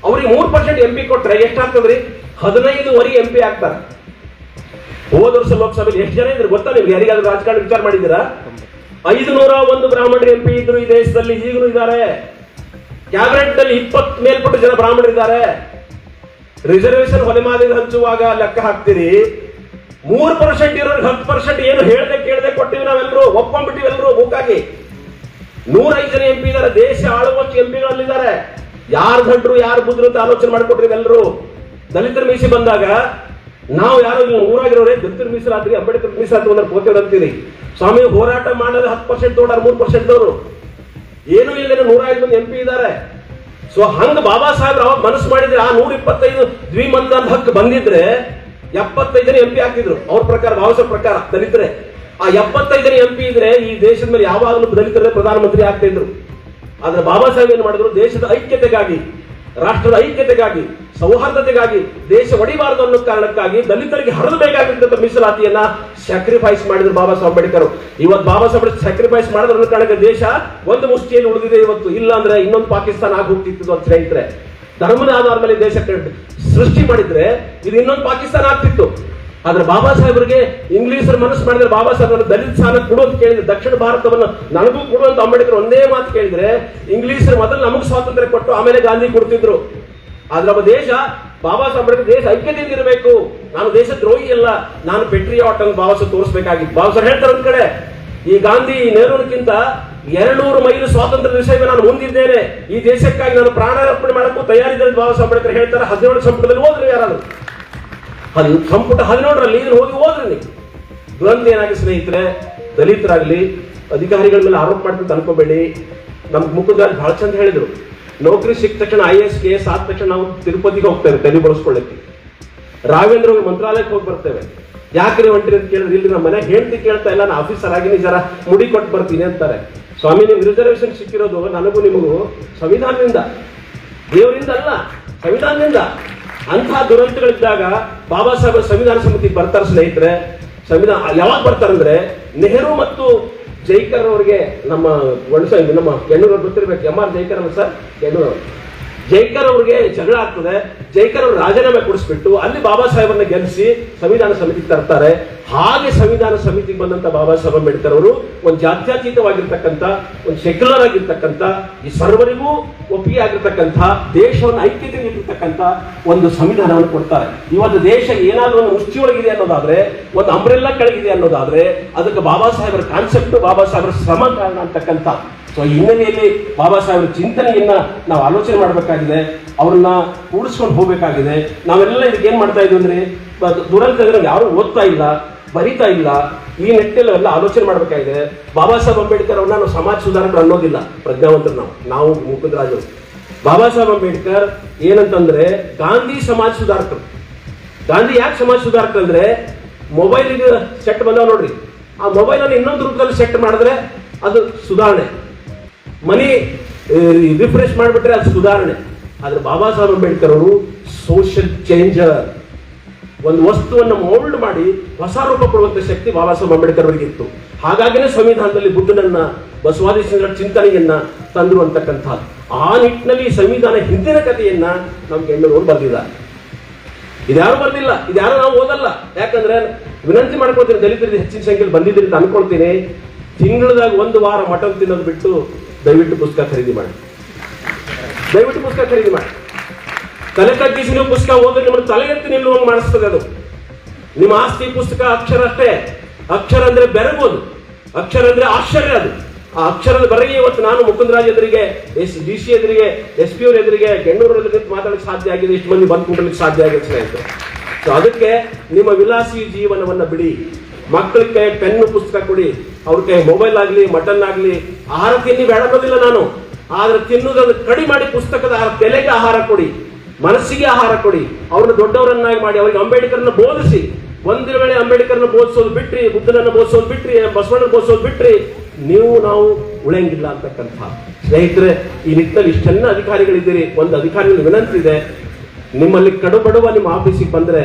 ಅವ್ರಿಗೆ ಮೂರು ಪರ್ಸೆಂಟ್ ಎಂ ಪಿ ಕೊಟ್ರೆ ಎಷ್ಟಾಗ್ತದ್ರಿ ಹದಿನೈದುವರೆ ಎಂ ಪಿ ಆಗ್ತಾರೆ. ಹೋದ ವರ್ಷ ಲೋಕಸಭೆಯಲ್ಲಿ ಎಷ್ಟು ಜನ ಇದ್ರು ಗೊತ್ತಾ ನೀವು ಯಾರಿಗಾದ್ರೂ ರಾಜಕಾರಣ ವಿಚಾರ ಮಾಡಿದ್ದೀರಾ? ಐದು ನೂರ ಒಂದು ಬ್ರಾಹ್ಮಣರು ಎಂ ಪಿ ಇದ್ರು ಈ ದೇಶದಲ್ಲಿ, ಈಗಲೂ ಇದ್ದಾರೆ. ಕ್ಯಾಬಿನೆಟ್ನಲ್ಲಿ ಇಪ್ಪತ್ ಮೇಲ್ಪಟ್ಟು ಜನ ಬ್ರಾಹ್ಮಣರಿದ್ದಾರೆ ರಿಸರ್ವೇಶನ್ ಹೊಲೆಮಾದಿಗೆ ಹಂಚುವಾಗ ಲೆಕ್ಕ ಹಾಕ್ತೀರಿ. ಮೂರು ಪರ್ಸೆಂಟ್ ಇರೋ ಹತ್ತು ಪರ್ಸೆಂಟ್ ಏನು ಹೇಳ್ದೆ ಕೇಳದೆ ಕೊಟ್ಟಿವಿ ನಾವೆಲ್ಲರೂ ಒಪ್ಕೊಂಡ್ಬಿಟ್ಟಿವಿ ಎಲ್ಲರೂ ಮೂಕಾಗಿ. ನೂರೈದು ಜನ ಎಂ ಪಿ ಇದ್ದಾರೆ. ದೇಶ ಆಳುವಷ್ಟು ಎಂ ಪಿಗಳಲ್ಲಿದ್ದಾರೆ ಯಾರು ಗಂಟರು ಯಾರು ಬುದ್ಧರು ಅಂತ ಆಲೋಚನೆ ಮಾಡಿಕೊಟ್ರಿ ಎಲ್ಲರೂ ದಲಿತರ ಮೀಸಿ ಬಂದಾಗ ನಾವು ಯಾರು ಊರಾಗಿರೋರೇ, ದಲಿತರ ಮೀಸಲಾದ್ರಿ ಅಂಬೇಡ್ಕರ್ ಮೀಸಲಾತ್ರಿ ಅಂದ್ರೆ ಹೋಗ್ತೇವೆ ಅಂತೀರಿ. ಸ್ವಾಮಿ, ಹೋರಾಟ ಮಾಡೋದು ಹತ್ತು ಪರ್ಸೆಂಟ್ ದೊಡ್ಡ ಮೂರು ಪರ್ಸೆಂಟ್ ಅವರು ಏನು ಇಲ್ಲ ನೂರ ಐದು ಮಂದಿ ಎಂ ಪಿ ಇದ್ದಾರೆ. ಸೊ ಹಂಗ ಬಾಬಾ ಸಾಹೇಬ್ರ ಅವಾಗ ಮನಸ್ಸು ಮಾಡಿದ್ರೆ ಆ ನೂರ ಇಪ್ಪತ್ತೈದು ದ್ವಿಮಂದ ಹಕ್ಕು ಬಂದಿದ್ರೆ ಎಪ್ಪತ್ತೈದನೇ ಎಂ ಪಿ ಆಗ್ತಿದ್ರು. ಅವ್ರ ಪ್ರಕಾರ, ಭಾವಸ ಪ್ರಕಾರ, ದಲಿತರೆ. ಆ ಎಪ್ಪತ್ತೈದು ಜನ ಎಂ ಪಿ ಇದ್ರೆ ಈ ದೇಶದ ಮೇಲೆ ಯಾವಾಗಲೂ ದಲಿತರೇ ಪ್ರಧಾನಮಂತ್ರಿ ಆಗ್ತಾ ಇದ್ರು. ಆದ್ರೆ ಬಾಬಾ ಸಾಹೇಬ್ ಏನು ಮಾಡಿದ್ರು? ದೇಶದ ಐಕ್ಯತೆಗಾಗಿ, ರಾಷ್ಟ್ರದ ಐಕ್ಯತೆಗಾಗಿ, ಸೌಹಾರ್ದತೆಗಾಗಿ, ದೇಶ ಒಡಿಬಾರದು ಅನ್ನೋ ಕಾರಣಕ್ಕಾಗಿ ದಲಿತರಿಗೆ ಹರಡಬೇಕಾಗಿರ್ತಕ್ಕಂಥ ಮೀಸಲಾತಿಯನ್ನ ಸ್ಯಾಕ್ರಿಫೈಸ್ ಮಾಡಿದ್ರು ಬಾಬಾ ಸಾಹೇಬ್ ಅಂಬೇಡ್ಕರ್ ಇವತ್ತು ಬಾಬಾ ಸಾಹೇಬ್ ಸ್ಯಾಕ್ರಿಫೈಸ್ ಮಾಡಿದ್ರು ಅನ್ನೋ ಕಾರಣಕ್ಕೆ ದೇಶ ಒಂದು ಮುಷ್ಟಿಯಲ್ಲಿ ಉಳಿದಿದೆ ಇವತ್ತು. ಇಲ್ಲ ಅಂದ್ರೆ ಇನ್ನೊಂದು ಪಾಕಿಸ್ತಾನ ಆಗೋಗ್ತಿತ್ತು ಅಂತ ಸ್ನೇಹಿತರೆ. ಧರ್ಮದ ಆಧಾರದ ಮೇಲೆ ದೇಶ ಸೃಷ್ಟಿ ಮಾಡಿದ್ರೆ ಇದು ಇನ್ನೊಂದು ಪಾಕಿಸ್ತಾನ ಆಗ್ತಿತ್ತು. ಆದ್ರೆ ಬಾಬಾ ಸಾಹೇಬರಿಗೆ ಇಂಗ್ಲಿಷರ್ ಮನಸ್ಸು ಮಾಡಿದ್ರೆ ಬಾಬಾ ಸಾಹೇಬ್ ದಲಿತ ಸ್ಥಾನ ಕೊಡು ಅಂತ ಕೇಳಿದ್ರೆ, ದಕ್ಷಿಣ ಭಾರತವನ್ನು ನನಗೂ ಕೊಡು ಅಂತ ಅಂಬೇಡ್ಕರ್ ಒಂದೇ ಮಾತು ಕೇಳಿದ್ರೆ, ಇಂಗ್ಲಿಷರ್ ಮೊದಲು ನಮಗೆ ಸ್ವಾತಂತ್ರ್ಯ ಕೊಟ್ಟು ಆಮೇಲೆ ಗಾಂಧಿ ಕೊಡ್ತಿದ್ರು. ಆದ್ರೆ ನಮ್ಮ ದೇಶ, ಬಾಬಾ ಸಾಹೇಬ್ ದೇಶ ಐಕ್ಯದಿಂದ ಇರಬೇಕು. ನಾನು ದೇಶ ದ್ರೋಹಿ ಅಲ್ಲ. ನಾನು ಪೆಟ್ರಿಯಾಟ್ ಅಂತ ಬಾಬಾ ಸಾಹೇಬ್ ತೋರಿಸಬೇಕಾಗಿತ್ತು. ಬಾಬಾ ಸಾಹೇಬ್ ಹೇಳ್ತಾರೆ ಒಂದ್ ಕಡೆ, ಈ ಗಾಂಧಿ ನೆಹರುಕ್ಕಿಂತ ಎರಡ್ನೂರು ಮೈಲು ಸ್ವಾತಂತ್ರ್ಯ ವಿಷಯ ನಾನು ಮುಂದಿದ್ದೇನೆ. ಈ ದೇಶಕ್ಕಾಗಿ ನಾನು ಪ್ರಾಣಾರ್ಪಣೆ ಮಾಡಕ್ಕೂ ತಯಾರಿದ್ದೇನೆ ಬಾಬಾ ಸಾಹೇಬ್ ಅಂಬೇಡ್ಕರ್ ಹೇಳ್ತಾರೆ. ಹದಿನೇಳು ಸಂಪುಟದಲ್ಲಿ ಹೋದ್ರೆ ಯಾರಾದ್ರು. ಹದ್- ಸಂಪುಟ ಹದಿನೇಳರಲ್ಲಿ ಇದನ್ನು ಹೋಗಿ ಹೋದ್ರೆ ನೀವು. ದುರಂತ ಏನಾಗಿ ಸ್ನೇಹಿತರೆ, ದಲಿತರಾಗಲಿ, ಅಧಿಕಾರಿಗಳ ಮೇಲೆ ಆರೋಪ ಮಾಡ್ತಂತ ಅನ್ಕೋಬೇಡಿ. ನಮ್ಗೆ ಮುಖದಾರ್ ಭಾಳ ಚಂದ ಹೇಳಿದರು. ನೌಕರಿ ಸಿಕ್ಕ ತಕ್ಷಣ ಐ ಎಸ್ ಕೆ ಎಸ್ ಆದ ತಕ್ಷಣ ನಾವು ತಿರುಪತಿಗೆ ಹೋಗ್ತೇವೆ, ತಲೆ ಬಳಸ್ಕೊಳ್ಳಕ್ಕೆ ರಾಘವೇಂದ್ರ ಮಂತ್ರಾಲಯಕ್ಕೆ ಹೋಗಿ ಬರ್ತೇವೆ. ಯಾಕ್ರಿ ಹೊಂಟ್ರಿ ಅಂತ ಕೇಳಿದ್ರೆ ಇಲ್ಲಿ ನಮ್ಮ ಮನೆ ಹೇಳ್ತಿ ಕೇಳ್ತಾ ಇಲ್ಲ ನಾನು ಆಫೀಸರ್ ಆಗಿನಿ ಜರ, ಮುಡಿ ಕೊಟ್ಟು ಬರ್ತೀನಿ ಅಂತಾರೆ. ಸ್ವಾಮಿ, ನಿಮ್ಗೆ ರಿಸರ್ವೇಶನ್ ಸಿಕ್ಕಿರೋದು, ನನಗೂ ನಿಮಗೂ ಸಂವಿಧಾನದಿಂದ, ದೇವರಿಂದ ಅಲ್ಲ, ಸಂವಿಧಾನದಿಂದ. ಅಂತಹ ದುರಂತಗಳಿದ್ದಾಗ ಬಾಬಾ ಸಾಹೇಬ್ ಸಂವಿಧಾನ ಸಮಿತಿ ಬರ್ತಾರೆ ಸ್ನೇಹಿತರೆ. ಸಂವಿಧಾನ ಯಾವಾಗ ಬರ್ತಾರಂದ್ರೆ ನೆಹರು ಮತ್ತು ಜೈಕರ್ ಅವರಿಗೆ ನಮ್ಮ ಒಣಸ ನಮ್ಮ ಹೆಣ್ಣೂರು ಗೊತ್ತಿರ್ಬೇಕು. M R Jayakar sir? Hennur Jayakar ಅವ್ರಿಗೆ ಜಗಳ ಆಗ್ತದೆ. ಜೈಕರ್ ಅವರು ರಾಜೀನಾಮೆ ಕೊಡಿಸ್ಬಿಟ್ಟು ಅಲ್ಲಿ ಬಾಬಾ ಸಾಹೇಬರನ್ನ ಗೆಲ್ಲಿಸಿ ಸಂವಿಧಾನ ಸಮಿತಿಗೆ ತರ್ತಾರೆ. ಹಾಗೆ ಸಂವಿಧಾನ ಸಮಿತಿಗೆ ಬಂದಂತ ಬಾಬಾ ಸಾಹೇಬ್ ಅಂಬೇಡ್ಕರ್ ಅವರು ಒಂದು ಜಾತ್ಯತೀತವಾಗಿರ್ತಕ್ಕಂಥ, ಒಂದು ಸೆಕ್ಯುಲರ್ ಆಗಿರ್ತಕ್ಕಂಥ, ಈ ಸರ್ವರಿಗೂ ಒಪ್ಪಿಗೆ ಆಗಿರ್ತಕ್ಕಂಥ, ದೇಶವನ್ನು ಐಕ್ಯತೆ ನೀಡಿರ್ತಕ್ಕಂಥ ಒಂದು ಸಂವಿಧಾನವನ್ನು ಕೊಡ್ತಾರೆ. ಇವತ್ತು ದೇಶ ಏನಾದರೂ ಒಂದು ಮುಷ್ಟಿಯೊಳಗಿದೆ ಅನ್ನೋದಾದ್ರೆ, ಒಂದು ಅಂಬ್ರೆಲ್ಲ ಕೆಳಗಿದೆ ಅನ್ನೋದಾದ್ರೆ, ಅದಕ್ಕೆ ಬಾಬಾ ಸಾಹೇಬರ ಕಾನ್ಸೆಪ್ಟ್ ಬಾಬಾ ಸಾಹೇಬರ ಶ್ರಮ ಕಾರಣ ಅಂತಕ್ಕಂಥ ಸೊ ಈ ಹಿನ್ನೆಲೆಯಲ್ಲಿ ಬಾಬಾ ಸಾಹೇಬ್ರ ಚಿಂತನೆಯನ್ನ ನಾವು ಆಲೋಚನೆ ಮಾಡಬೇಕಾಗಿದೆ. ಅವ್ರನ್ನ ಕೂಡಿಸ್ಕೊಂಡು ಹೋಗ್ಬೇಕಾಗಿದೆ. ನಾವೆಲ್ಲ ಇದಕ್ಕೆ ಏನು ಮಾಡ್ತಾ ಇದ್ವಿ ಅಂದ್ರೆ, ಬ- ದುರಂತ ಯಾರು ಓದ್ತಾ ಇಲ್ಲ, ಬರಿತಾ ಇಲ್ಲ, ಈ ನಿಟ್ಟಿನಲ್ಲಿ ಎಲ್ಲ ಆಲೋಚನೆ ಮಾಡಬೇಕಾಗಿದೆ. ಬಾಬಾ ಸಾಹೇಬ್ ಅಂಬೇಡ್ಕರ್ ಅವ್ರನ್ನ ನಾವು ಸಮಾಜ ಸುಧಾರಕರು ಅನ್ನೋದಿಲ್ಲ. ಪ್ರಜ್ಞಾವಂತರು ನಾವು ನಾವು ಮುಕುಂದರಾಜು ಬಾಬಾ ಸಾಹೇಬ್ ಅಂಬೇಡ್ಕರ್ ಏನಂತಂದ್ರೆ, ಗಾಂಧಿ ಸಮಾಜ ಸುಧಾರಕರು. ಗಾಂಧಿ ಯಾಕೆ ಸಮಾಜ ಸುಧಾರಕ ಅಂದ್ರೆ ಮೊಬೈಲ್ ಸೆಟ್ ಬಂದಾವ ನೋಡ್ರಿ. ಆ ಮೊಬೈಲ್ ಅನ್ನು ಇನ್ನೊಂದು ರೂಪದಲ್ಲಿ ಸೆಟ್ ಮಾಡಿದ್ರೆ ಅದು ಸುಧಾರಣೆ. ಮನಿ ರಿಫ್ರೆಶ್ ಮಾಡಿಬಿಟ್ರೆ ಅದು ಸುಧಾರಣೆ. ಆದರೆ ಬಾಬಾ ಸಾಹೇಬ್ ಅಂಬೇಡ್ಕರ್ ಅವರು ಸೋಷಿಯಲ್ ಚೇಂಜರ್ ಒಂದು ವಸ್ತುವನ್ನು ಮೌಲ್ಡ್ ಮಾಡಿ ಹೊಸ ರೂಪ ಕೊಡುವಂತ ಶಕ್ತಿ ಬಾಬಾ ಸಾಹೇಬ್ ಅಂಬೇಡ್ಕರ್ ಅವರಿಗೆ ಇತ್ತು. ಹಾಗಾಗಿನೇ ಸಂವಿಧಾನದಲ್ಲಿ ಬುದ್ಧನನ್ನ, ಬಸವಾದಿ ಚಂದ್ರ ಚಿಂತನೆಯನ್ನ ತಂದು ಅಂತಕ್ಕಂಥದ್ದು. ಆ ನಿಟ್ಟಿನಲ್ಲಿ ಸಂವಿಧಾನ ಹಿಂದಿನ ಕಥೆಯನ್ನ ನಮ್ಗೆ ಹೆಣ್ಣು ಬರ್ದಿದ್ದಾರೆ. ಇದ್ಯಾರು ಬರ್ದಿಲ್ಲ, ಇದ್ಯಾರು ನಾವು ಓದಲ್ಲ. ಯಾಕಂದ್ರೆ ವಿನಂತಿ ಮಾಡ್ಕೊಳ್ತೀನಿ, ದಲಿತರಿಗೆ ಹೆಚ್ಚಿನ ಸಂಖ್ಯೆಯಲ್ಲಿ ಬಂದಿದ್ದೀರಿ ಅಂತ ಅನ್ಕೊಳ್ತೀನಿ. ತಿಂಗಳದಾಗ ಒಂದು ವಾರ ಮಟನ್ ತಿನ್ನೋದು ಬಿಟ್ಟು ದಯವಿಟ್ಟು ಪುಸ್ತಕ ಖರೀದಿ ಮಾಡಿ. ದಯವಿಟ್ಟು ಪುಸ್ತಕ ಖರೀದಿ ಮಾಡಿ. ತಲೆ ತಗ್ಗಿಸಿ ನೀವು ಪುಸ್ತಕ ಓದಿದ್ರೆ ನಿಮ್ಮ ತಲೆ ಎತ್ತಿ ನಿಲ್ಲುವಂಗೆ ಮಾಡಿಸ್ತದೆ ಅದು. ನಿಮ್ಮ ಆಸ್ತಿ ಪುಸ್ತಕ ಅಕ್ಷರ ಅಷ್ಟೇ. ಅಕ್ಷರ ಅಂದ್ರೆ ಬೆರಗೋದು ಅಕ್ಷರ ಅಂದ್ರೆ ಆಶ್ಚರ್ಯ ಅದು. ಆ ಅಕ್ಷರದ ಬರೆಗೆ ಇವತ್ತು ನಾನು ಮುಕುಂದರಾಜ್ ಎದುರಿಗೆ, ಎಸ್ ಡಿ ಸಿ ಎದುರಿಗೆ, ಎಸ್ ಪಿ ಅವ್ರ ಎದುರಿಗೆ, ಬೆಂಗಳೂರು ಎದುರಿಗೆ ಮಾತಾಡಕ್ಕೆ ಸಾಧ್ಯ ಆಗಿದೆ. ಇಷ್ಟು ಮಂದಿ ಬಂದು ಕೂಡಲಿಕ್ಕೆ ಸಾಧ್ಯ ಆಗಿದೆ ಸ್ನೇಹಿತರೆ. ಸೊ ಅದಕ್ಕೆ ನಿಮ್ಮ ವಿಲಾಸಿ ಜೀವನವನ್ನ ಬಿಡಿ. ಮಕ್ಕಳಿಗೆ ಪೆನ್ನು ಪುಸ್ತಕ ಕೊಡಿ. ಅವ್ರ ಮೊಬೈಲ್ ಆಗಲಿ ಮಟನ್ ಆಗಲಿ ಆಹಾರ ತಿನ್ನಿ ಬೇಡ ಅನ್ನೋದಿಲ್ಲ ನಾನು. ಆದ್ರೆ ತಿನ್ನುವುದನ್ನು ಕಡಿಮೆ ಮಾಡಿ ಪುಸ್ತಕದ ಆಹಾರ, ತಲೆಗೆ ಆಹಾರ ಕೊಡಿ, ಮನಸ್ಸಿಗೆ ಆಹಾರ ಕೊಡಿ. ಅವ್ರನ್ನ ದೊಡ್ಡವರನ್ನಾಗಿ ಮಾಡಿ, ಅವರಿಗೆ ಅಂಬೇಡ್ಕರ್ನ ಬೋಧಿಸಿ. ಒಂದಿನ ವೇಳೆ ಅಂಬೇಡ್ಕರ್ನ ಬೋಧಿಸೋದು ಬಿಟ್ರಿ, ಬುದ್ಧನನ್ನ ಬೋಧಿಸೋದು ಬಿಟ್ರಿ ಬಸವಣ್ಣ ಬೋಧಿಸೋದು ಬಿಟ್ರಿ, ನೀವು ನಾವು ಉಳಿಯಂಗಿಲ್ಲ ಅಂತಕ್ಕಂಥ ಸ್ನೇಹಿತರೆ, ಈ ನಿಟ್ಟಿನಲ್ಲಿ ಇಷ್ಟೆಲ್ಲ ಅಧಿಕಾರಿಗಳಿದ್ದೀರಿ. ಒಂದು ಅಧಿಕಾರಿಗಳ ವಿನಂತಿ ಇದೆ. ನಿಮ್ಮಲ್ಲಿ ಕಡುಬಡುವ ನಿಮ್ಮ ಆಫೀಸಿಗೆ ಬಂದ್ರೆ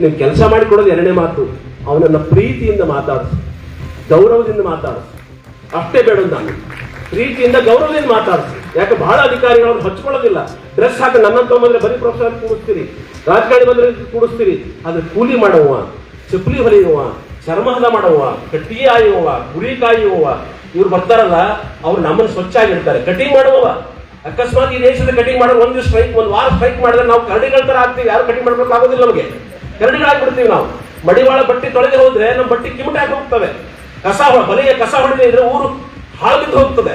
ನೀವು ಕೆಲಸ ಮಾಡಿಕೊಡೋದು ಎರಡನೇ ಮಾತು. ಅವನನ್ನ ಪ್ರೀತಿಯಿಂದ ಮಾತಾಡಿಸು. ಗೌರವದಿಂದ ಮಾತಾಡಿಸಿ. ಅಷ್ಟೇ ಬೇಡ ನಾನು. ಪ್ರೀತಿಯಿಂದ ಗೌರವದಿಂದ ಮಾತಾಡಿಸಿ. ಯಾಕೆ ಬಹಳ ಅಧಿಕಾರಿಗಳು ಅವ್ರು ಹಚ್ಕೊಳ್ಳೋದಿಲ್ಲ. ಡ್ರೆಸ್ ಹಾಕಿ ನನ್ನ ತೊಗೊಂಬಂದ್ರೆ ಬರೀ ಪ್ರೊಫೆಸರ್ ಕೂಡಿಸ್ತೀರಿ. ರಾಜಕಾರಣಿ ಬಂದ್ರೆ ಕೂಡಿಸ್ತೀರಿ. ಅದು ಕೂಲಿ ಮಾಡುವ ಚಪ್ಪಲಿ ಹೊಲಿಯುವ ಚರ್ಮಹದ ಮಾಡುವ ಕಟ್ಟಿಗೆ ಆಯುವ ಗುರಿ ಕಾಯುವ ಇವ್ರು ಬರ್ತಾರಲ್ಲ, ಅವ್ರು ನಮ್ಮನ್ನು ಸ್ವಚ್ಛ ಆಗಿರ್ತಾರೆ. ಕಟಿಂಗ್ ಮಾಡುವವ. ಅಕಸ್ಮಾತ್ ಈ ದೇಶದ ಕಟಿಂಗ್ ಮಾಡೋ ಒಂದು ಸ್ಟ್ರೈಕ್ ಒಂದು ವಾರ ಸ್ಟ್ರೈಕ್ ಮಾಡಿದ್ರೆ ನಾವು ಕರಡಿಗಳ ತರ ಆಗ್ತೀವಿ. ಯಾರು ಕಟಿಂಗ್ ಮಾಡ್ಬೇಕಾಗೋದಿಲ್ಲ ನಮಗೆ. ಕರಡಿಗಳಾಗ್ಬಿಡ್ತೀವಿ ನಾವು. ಮಡಿವಾಳ ಬಟ್ಟೆ ತೊಳೆದು ಹೋದ್ರೆ ನಮ್ಮ ಬಟ್ಟೆ ಹಾಕಿ ಹೋಗ್ತವೆ. ಕಸ ಹೊಲೆಗೆ ಕಸ ಹೊಡೆದೇ ಇದ್ರೆ ಊರು ಹಾಳು ಬಿದ್ದು ಹೋಗ್ತದೆ.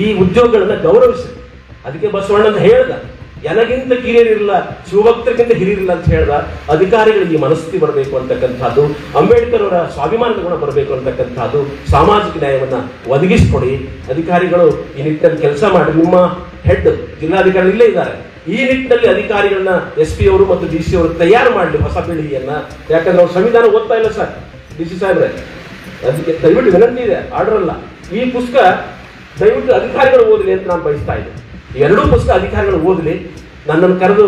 ಈ ಉದ್ಯೋಗಗಳನ್ನ ಗೌರವಿಸಿ. ಅದಕ್ಕೆ ಬಸವಣ್ಣ ಅಂತ ಹೇಳ್ದ, ಎನಗಿಂತ ಕಿರಿಯರಿಲ್ಲ ಶಿವಭಕ್ತರಿಗಿಂತ ಹಿರಿಯರಿಲ್ಲ ಅಂತ ಹೇಳ್ದ, ಅಧಿಕಾರಿಗಳಿಗೆ ಮನಸ್ಥಿತಿ ಬರಬೇಕು ಅಂತಕ್ಕಂಥದ್ದು, ಅಂಬೇಡ್ಕರ್ ಅವರ ಸ್ವಾಭಿಮಾನದ ಗುಣ ಬರಬೇಕು ಅಂತಕ್ಕಂಥದ್ದು, ಸಾಮಾಜಿಕ ನ್ಯಾಯವನ್ನ ಒದಗಿಸ್ಕೊಡಿ. ಅಧಿಕಾರಿಗಳು ಈ ನಿಟ್ಟಿನಲ್ಲಿ ಕೆಲಸ ಮಾಡಿ, ನಿಮ್ಮ ಹೆಡ್ ಜಿಲ್ಲಾಧಿಕಾರಿ ಇಲ್ಲೇ ಇದ್ದಾರೆ. ಈ ನಿಟ್ಟಿನಲ್ಲಿ ಅಧಿಕಾರಿಗಳನ್ನ ಎಸ್ ಪಿ ಅವರು ಮತ್ತು ಡಿ ಸಿ ಅವರು ತಯಾರು ಮಾಡಲಿ ಹೊಸ ಪೀಳಿಗೆಯನ್ನ. ಯಾಕಂದ್ರೆ ಅವ್ರು ಸಂವಿಧಾನ ಓದ್ತಾ ಇಲ್ಲ ಸರ್, ಡಿ ಸಿ ಸಾಹೇಬ್ರೆ. ಅದಕ್ಕೆ ದಯವಿಟ್ಟು ವಿನಂತಿ ಇದೆ ಆರ್ಡರ್ ಅಲ್ಲ. ಈ ಪುಸ್ತಕ ದಯವಿಟ್ಟು ಅಧಿಕಾರಿಗಳು ಓದಲಿ ಅಂತ ನಾನು ಬಯಸ್ತಾ ಇದ್ದೆ. ಎರಡೂ ಪುಸ್ತಕ ಅಧಿಕಾರಿಗಳು ಓದಲಿ, ನನ್ನನ್ನು ಕರೆದು